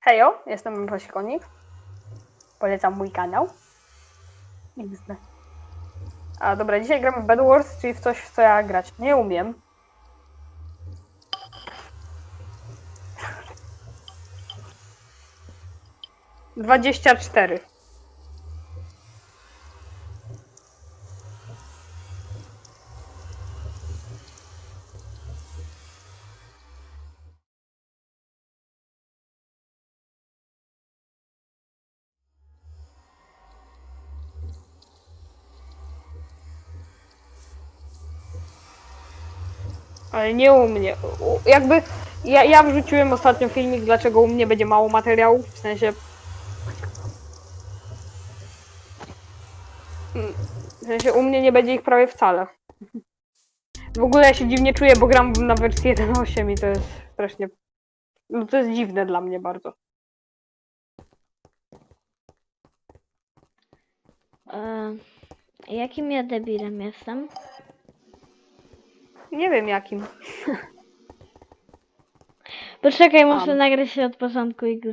Hejo, jestem Wasikonik. Polecam mój kanał. XD. A dobra, dzisiaj gramy w Bed Wars, czyli w coś, w co ja grać nie umiem. Dwadzieścia cztery. Ale nie u mnie. U- Jakby ja, ja wrzuciłem ostatnio filmik, dlaczego u mnie będzie mało materiałów, w sensie. W sensie u mnie nie będzie ich prawie wcale. W ogóle ja się dziwnie czuję, bo gram na wersji 1.8 i to jest strasznie. No to jest dziwne dla mnie bardzo. E, jakim ja debilem jestem? Nie wiem jakim. Poczekaj, muszę nagrać się od początku i go